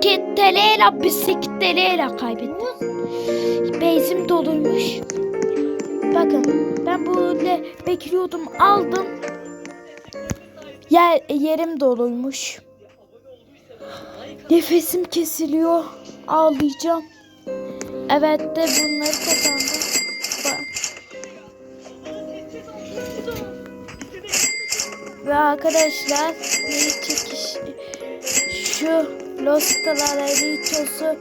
Çikiteleyle bisikletiyle kaybediyoruz. Bezim doluymuş. Bakın ben böyle bekliyordum aldım. Yer, yerim doluymuş. Nefesim kesiliyor. Ağlayacağım. Evet de bunları kazandım. Ve arkadaşlar bir çekiş şu Los Tlalalitos'u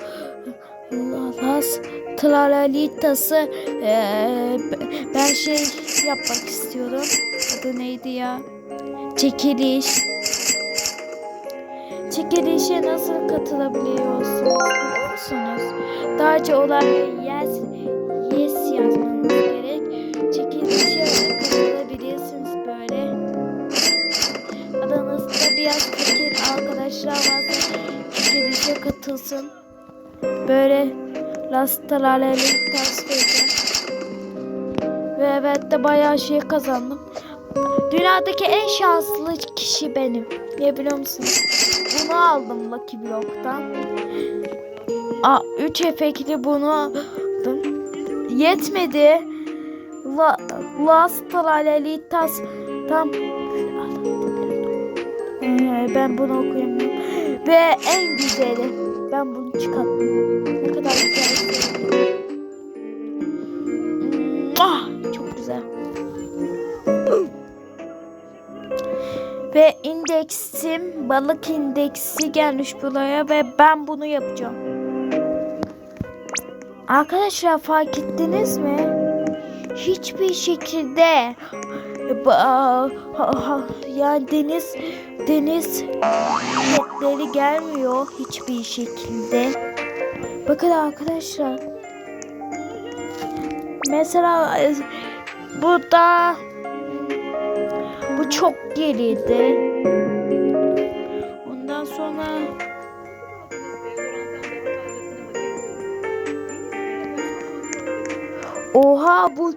Los Tlalalitos'u eee, ben şey yapmak istiyorum. Adı neydi ya? Çekiliş. Çekilişe nasıl katılabiliyorsunuz? Daha önce olan yes, yes yazmanız. Katılsın. Böyle lastalarla tasvirde. Ve evet de bayağı şey kazandım. Dünyadaki en şanslı kişi benim. Ne biliyor musunuz? Bunu aldım Lucky Block'tan. Aa, 3 efektli bunu aldım. Yetmedi. La, Last Lalelitas tam Ee, ben bunu okuyamıyorum. Ve en güzeli. Ben bunu çıkarttım. Ne kadar güzel. Muah! Çok güzel. Ve indeksim, balık indeksi gelmiş buraya ve ben bunu yapacağım. Arkadaşlar fark ettiniz mi? Hiçbir şekilde yani deniz deniz petleri gelmiyor hiçbir şekilde. Bakın arkadaşlar. Mesela e, burada bu çok geriydi. Ondan sonra Oha bu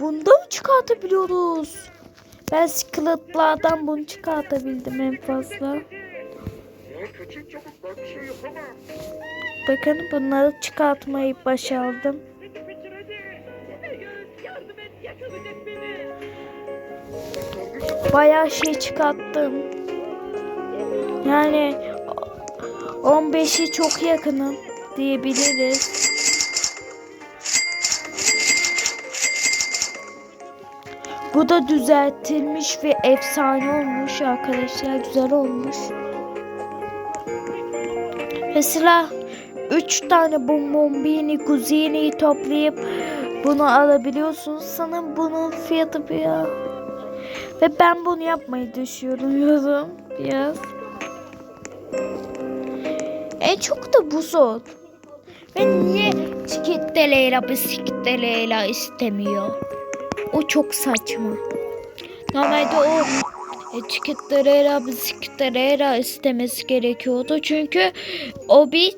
bunda mı çıkartabiliyoruz? Ben skelettlardan bunu çıkartabildim en fazla. Bakın bunları çıkartmayı başardım. Bayağı şey çıkarttım. Yani 15'i çok yakınım diyebiliriz. Bu da düzeltilmiş ve efsane olmuş arkadaşlar. Güzel olmuş. Mesela 3 tane bonboni kuzini toplayıp bunu alabiliyorsunuz. Sanırım bunun fiyatı bir ve ben bunu yapmayı düşünüyorum biraz. En çok da bu zor. Ve niye çikitteleyla bisikletteleyla istemiyor? O çok saçma. Normalde o çikitteleyla bisikletteleyla istemesi gerekiyordu. Çünkü o bir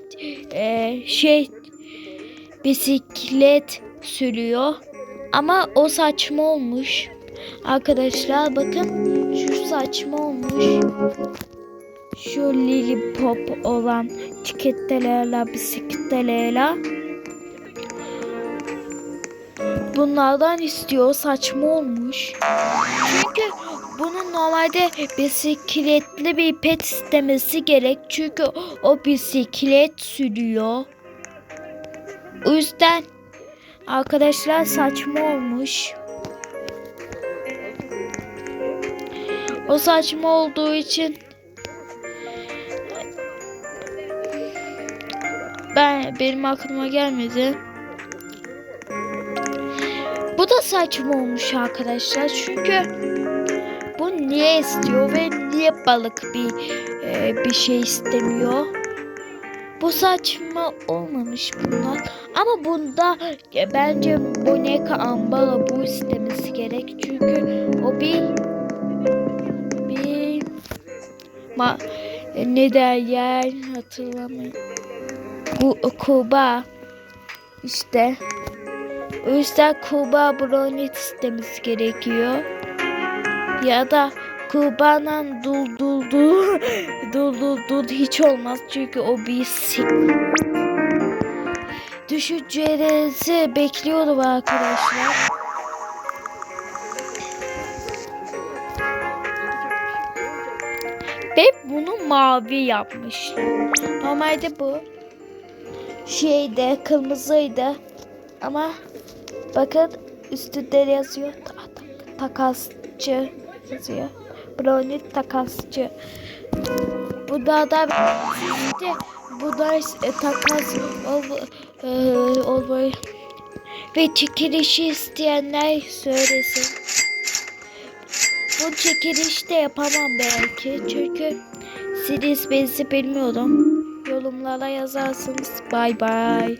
e, şey bisiklet sürüyor. Ama o saçma olmuş. Arkadaşlar bakın şu saçma olmuş. Şu lollipop olan çikettelerle bisiklettelerle bunlardan istiyor saçma olmuş. Çünkü bunun normalde bisikletli bir pet istemesi gerek. Çünkü o bisiklet sürüyor. O yüzden arkadaşlar saçma olmuş. O saçma olduğu için ben benim aklıma gelmedi. Bu saçma olmuş arkadaşlar. Çünkü bu niye istiyor ve niye balık bir e, bir şey istemiyor? Bu saçma olmamış bunlar. Ama bunda e, bence Boneka Ambala bu istemesi gerek. Çünkü o bir bir ma ne der yer hatırlamıyorum. Ku, Kuba işte o yüzden Kuba Brownie istemesi gerekiyor. Ya da Kubanan dul dul dul dul dul dul hiç olmaz çünkü o bir. Düşüncelerinizi bekliyorum arkadaşlar. Ve bunu mavi yapmışlar. Normalde bu şeyde kırmızıydı. Ama bakın üstünde yazıyor. Ta- ta- takasçı yazıyor. Brownie takasçı. Bu da da işte bu da e, takas ol, e, olmayı ve çekilişi isteyenler söylesin. Bu çekilişte yapamam belki çünkü sizin isminizi bilmiyorum. Yorumlara yazarsınız. Bay bay.